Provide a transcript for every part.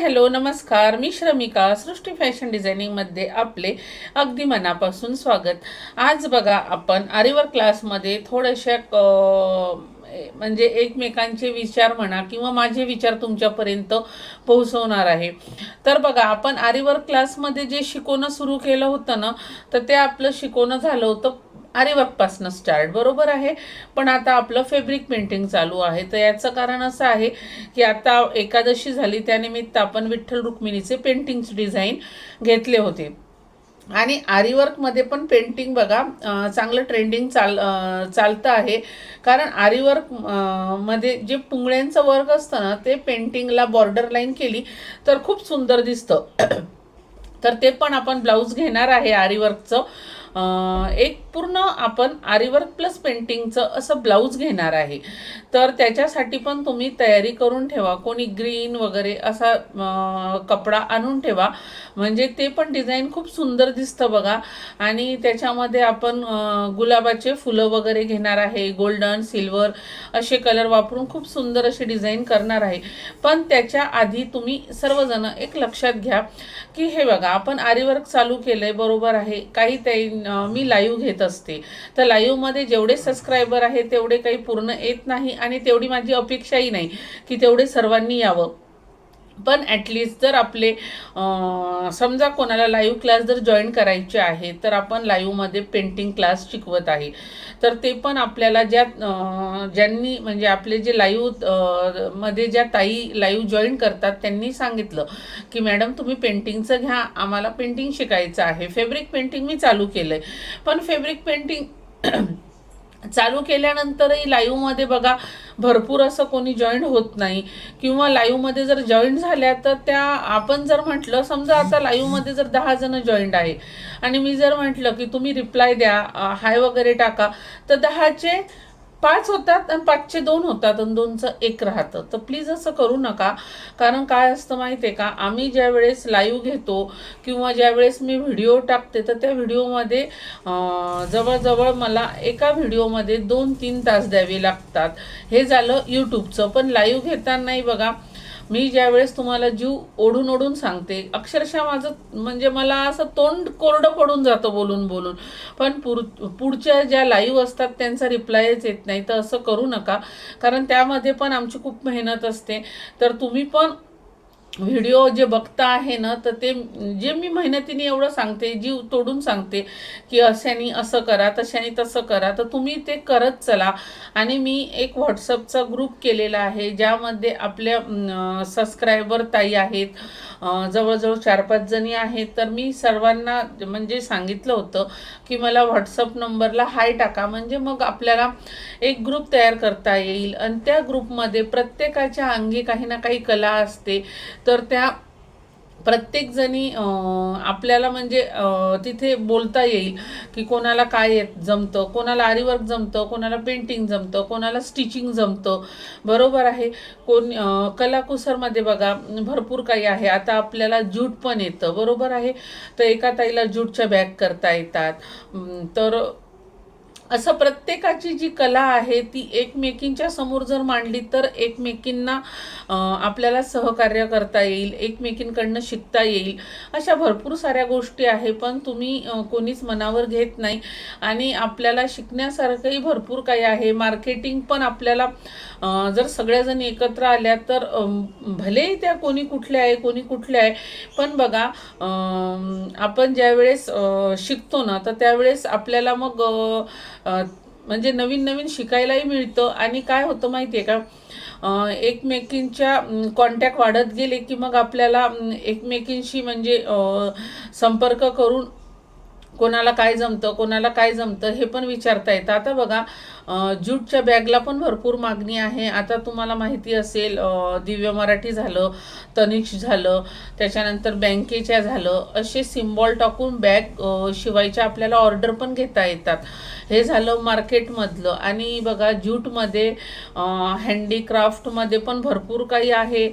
Hello नमस्कार. मी श्रमिका सृष्टी fashion डिझायनिंगमध्ये आपले अगदी मनापासून स्वागत. आज बघा आपण आरिवर क्लासमध्ये थोड्याशा क- म्हणजे एकमेकांचे विचार म्हणा किंवा माझे विचार तुमच्यापर्यंत पोहोचवणार आहे. तर बघा आपण आरिवर क्लासमध्ये जे शिकवणं सुरू केलं होतं ना तर ते आपलं शिकवणं झालं होतं. आरीवर्कपासनं स्टार्ट बरोबर आहे. पण आता आपलं फेब्रिक पेंटिंग चालू आहे. तर याचं कारण असं आहे की आता एकादशी झाली त्यानिमित्त आपण विठ्ठल रुक्मिणीचे पेंटिंग्स डिझाईन घेतले होते. आणि आरीवर्कमध्ये पण पेंटिंग बघा चांगलं ट्रेंडिंग चाल चालतं आहे. कारण आरीवर्कमध्ये जे पुंगळ्यांचं वर्क असतं ना ते पेंटिंगला बॉर्डर लाईन केली तर खूप सुंदर दिसतं. तर ते पण आपण ब्लाऊज घेणार आहे आरीवर्कचं एक पूर्ण आपण आरीवर्क प्लस पेंटिंगचं असं ब्लाऊज घेणार आहे. तर त्याच्यासाठी पण तुम्ही तयारी करून ठेवा. कोणी ग्रीन वगैरे असा कपडा आणून ठेवा. म्हणजे ते पण डिझाईन खूप सुंदर दिसतं बघा. आणि त्याच्यामध्ये आपण गुलाबाचे फुलं वगैरे घेणार आहे. गोल्डन सिल्वर असे कलर वापरून खूप सुंदर अशी डिझाईन करणार आहे. पण त्याच्या आधी तुम्ही सर्वजण एक लक्षात घ्या की हे बघा आपण आरीवर्क चालू केलं आहे बरोबर आहे. काही ते मी लाईव्ह घेत असते. तर लाईव्हमध्ये जेवढे सबस्क्रायबर आहे तेवढे काही पूर्ण येत नाही आणि तेवढी माझी अपेक्षाही नाही की तेवढे सर्वांनी यावं. पण ॲटलिस्ट जर आपले समजा कोणाला लाईव्ह क्लास जर जॉईन करायचे आहे तर आपण लाईव्हमध्ये पेंटिंग क्लास शिकवत आहे. तर ते पण आपल्याला ज्या ज्यांनी म्हणजे आपले जे लाईव्हमध्ये ज्या ताई लाईव्ह जॉईन करतात त्यांनी सांगितलं की मॅडम तुम्ही पेंटिंगचं घ्या आम्हाला पेंटिंग शिकायचं आहे. फेब्रिक पेंटिंग मी चालू केलं आहे पण फेब्रिक पेंटिंग चालू केल्यानंतरही लाईव्हमध्ये बघा भरपूर असं कोणी जॉईन होत नाही. किंवा लाईव्हमध्ये जर जॉईन झाल्या तर त्या आपण जर म्हटलं समजा आता लाईव्हमध्ये जर दहा जणं जॉईंट आहे आणि मी जर म्हटलं की तुम्ही रिप्लाय द्या हाय वगैरे टाका तर दहाचे पाच होतात आणि पाचचे दोन होतात आणि दोनचं एक राहतं. तर प्लीज असं करू नका. कारण काय असतं माहिती आहे का? आम्ही ज्या वेळेस लाईव्ह घेतो किंवा ज्या वेळेस मी व्हिडिओ टाकते तर त्या व्हिडिओमध्ये जवळजवळ मला एका व्हिडिओमध्ये दोन तीन तास द्यावे लागतात. हे झालं यूट्यूबचं पण लाईव्ह घेतानाही बघा मी ज्यावेळेस तुम्हाला जीव ओढून ओढून सांगते अक्षरशः माझं म्हणजे मला असं तोंड कोरडं पडून जातं बोलून बोलून. पण पुर पुढच्या ज्या लाईव्ह असतात त्यांचा रिप्लायच येत नाही तर असं करू नका. कारण त्यामध्ये पण आमची खूप मेहनत असते. तर तुम्ही पण व्हिडिओ जे बघता आहे ना तर ते जे मी मेहनतीने एवढं सांगते जीव तोडून सांगते की अशाने असं करा तशाने तसं करा तर तुम्ही ते करत चला. आणि मी एक व्हॉट्सअपचा ग्रुप केलेला आहे ज्यामध्ये आपल्या सबस्क्रायबर ताई आहेत. जवळजवळ चार पाच जणी आहेत. तर मी सर्वांना म्हणजे सांगितलं होतं की मला व्हॉट्सअप नंबरला हाय टाका. म्हणजे मग आपल्याला एक ग्रुप तयार करता येईल. आणि त्या ग्रुपमध्ये प्रत्येकाच्या अंगी काही ना काही कला असते. तर त्या प्रत्येकजणी आपल्याला म्हणजे तिथे बोलता येईल की कोणाला काय येत जमतं. कोणाला आरीवर्क जमतं कोणाला पेंटिंग जमतं कोणाला स्टिचिंग जमतं. बरोबर आहे. कोण कलाकुसरमध्ये बघा भरपूर काही आहे. आता आपल्याला ज्यूट पण येतं. बरोबर आहे. तर एका ताईला ज्यूटच्या बॅग करता येतात. तर असं प्रत्येकाची जी कला आहे ती एकमेकींच्या समोर जर मांडली तर एकमेकींना आपल्याला सहकार्य करता येईल एकमेकींकडनं शिकता येईल अशा भरपूर साऱ्या गोष्टी आहे पण तुम्ही कोणीच मनावर घेत नाही. आणि आपल्याला शिकण्यासारखंही भरपूर काही आहे. मार्केटिंग पण आपल्याला जर सगळ्याजणी एकत्र आल्या तर भलेही त्या कोणी कुठल्या आहे कोणी कुठल्या आहे पण बघा आपण ज्यावेळेस शिकतो ना तर त्यावेळेस आपल्याला मग म्हणजे नवीन नवीन शिकायलाही मिळतं. आणि काय होतं माहिती आहे का एकमेकींच्या कॉन्टॅक्ट वाढत गेले की मग आपल्याला एकमेकींशी म्हणजे संपर्क करून कोणाला काय जमतं कोणाला काय जमतं हे पण विचारता येतं. आता बघा ज्यूटच्या बॅगला पण भरपूर मागणी आहे. आता तुम्हाला माहिती असेल दिव्य मराठी झालं तनिष झालं त्याच्यानंतर बँकेच्या झालं असे सिम्बॉल टाकून बॅग शिवायच्या आपल्याला ऑर्डर पण घेता येतात. हे झालं मार्केटमधलं. आणि बघा ज्यूटमध्ये हँडीक्राफ्टमध्ये पण भरपूर काही आहे.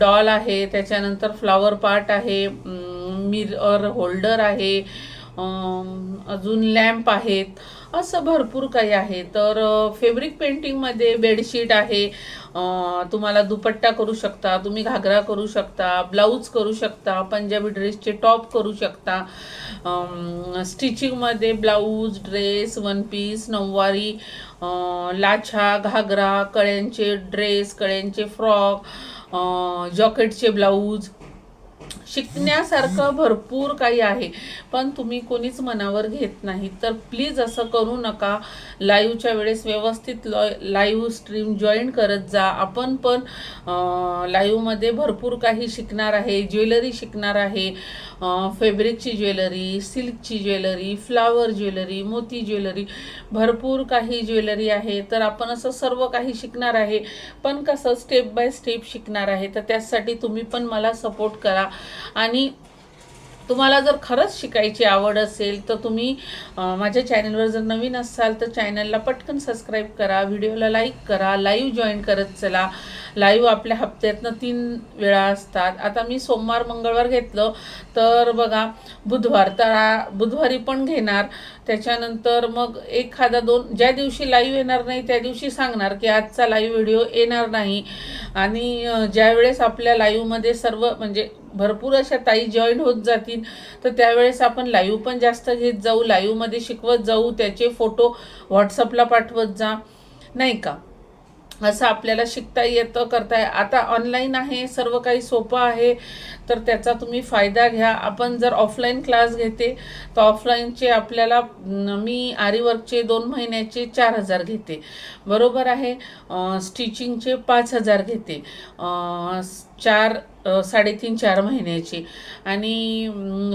डॉल आहे त्याच्यानंतर फ्लावर पार्ट आहे मिरर होल्डर आहे अजून लॅम्प आहेत असं भरपूर काही आहे. तर फेब्रिक पेंटिंगमध्ये बेडशीट आहे. तुम्हाला दुपट्टा करू शकता तुम्ही घागरा करू शकता ब्लाऊज करू शकता पंजाबी ड्रेसचे टॉप करू शकता. स्टिचिंगमध्ये ब्लाऊज ड्रेस वन पीस नऊवारी लाछा घागरा कळ्यांचे ड्रेस कळ्यांचे फ्रॉक जॉकेटचे ब्लाऊज शिकण्यासारखं भरपूर काही आहे. पण तुम्ही कोणीच मनावर घेत नाही. तर प्लीज असं करू नका. लाईव्हच्या वेळेस व्यवस्थित लॉ लाईव्ह स्ट्रीम जॉईन करत जा. आपण पण लाईव्हमध्ये भरपूर काही शिकणार आहे. ज्वेलरी शिकणार आहे. फेब्रिकची ज्वेलरी सिल्कची ज्वेलरी फ्लावर ज्वेलरी मोती ज्वेलरी भरपूर काही ज्वेलरी आहे. तर आपण असं सर्व काही शिकणार आहे. पण कसं स्टेप बाय स्टेप शिकणार आहे. तर त्यासाठी तुम्ही पण मला सपोर्ट करा. आणि तुम्हाला जर खरंच शिकायची आवड असेल तर तुम्ही माझ्या चॅनलवर जर नवीन असाल तर चॅनलला पटकन सबस्क्राईब करा व्हिडिओला लाईक करा लाईव्ह जॉईन करत चला. लाईव्ह आपल्या हप्त्यातनं तीन वेळा असतात. आता मी सोमवार मंगळवार घेतलं तर बघा बुधवार तर बुधवारी पण घेणार. त्याच्यानंतर मग एखादा दोन ज्या दिवशी लाईव्ह येणार नाही त्या दिवशी सांगणार की आजचा लाईव्ह व्हिडिओ येणार नाही. आणि ज्यावेळेस आपल्या लाईव्हमध्ये सर्व म्हणजे भरपूर अशा ताई जॉईन होत जातील तर त्यावेळेस आपण लाईव्ह पण जास्त घेत जाऊ. लाईव्हमध्ये शिकवत जाऊ. त्याचे फोटो व्हॉट्सअपला पाठवत जा. नाही का? असं आपल्याला शिकता येतं करता आता ऑनलाईन आहे सर्व काही सोपं आहे तर त्याचा तुम्ही फायदा घ्या. आपण जर ऑफलाईन क्लास घेते तर ऑफलाईनचे आपल्याला मी आरीवर्कचे दोन महिन्याचे चार हजार घेते. बरोबर आहे? स्टिचिंगचे पाच हजार घेते. चार साडेतीन चार महिन्याची. आणि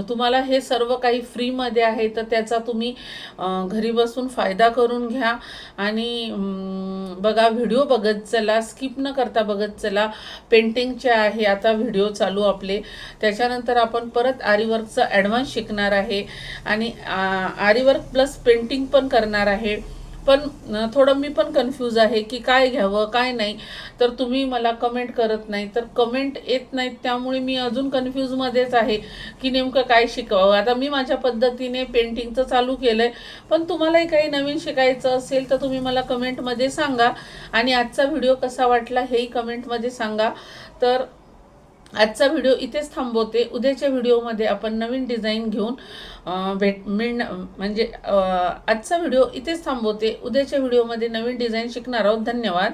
तुम्हाला हे सर्व काही फ्रीमध्ये आहे तर त्याचा तुम्ही घरी बसून फायदा करून घ्या. आणि बघा व्हिडिओ बघत चला स्किप न करता बघत चला. पेंटिंगचे आहे आता व्हिडिओ चालू आपले. त्याच्यानंतर आपण परत आरीवर्कचं ॲडव्हान्स शिकणार आहे. आणि आरीवर्क प्लस पेंटिंग पण करणार आहे. पण थोडं मी पण कन्फ्यूज आहे की काय घ्यावं काय नाही. तर तुम्ही मला कमेंट करत नाही. तर कमेंट येत नाहीत त्यामुळे मी अजून कन्फ्यूजमध्येच आहे की नेमकं काय शिकवावं. आता मी माझ्या पद्धतीने पेंटिंगचं चालू केलं आहे पण तुम्हालाही काही नवीन शिकायचं असेल तर तुम्ही मला कमेंटमध्ये सांगा. आणि आजचा व्हिडिओ कसा वाटला हेही कमेंटमध्ये सांगा. तर आजचा व्हिडिओ इथेच थांबवते. उद्याच्या व्हिडिओमध्ये आपण नवीन डिझाईन घेऊन भेट मिळणं म्हणजे आजचा व्हिडिओ इथेच थांबवते. उद्याच्या व्हिडिओमध्ये नवीन डिझाईन शिकणार आहोत. धन्यवाद.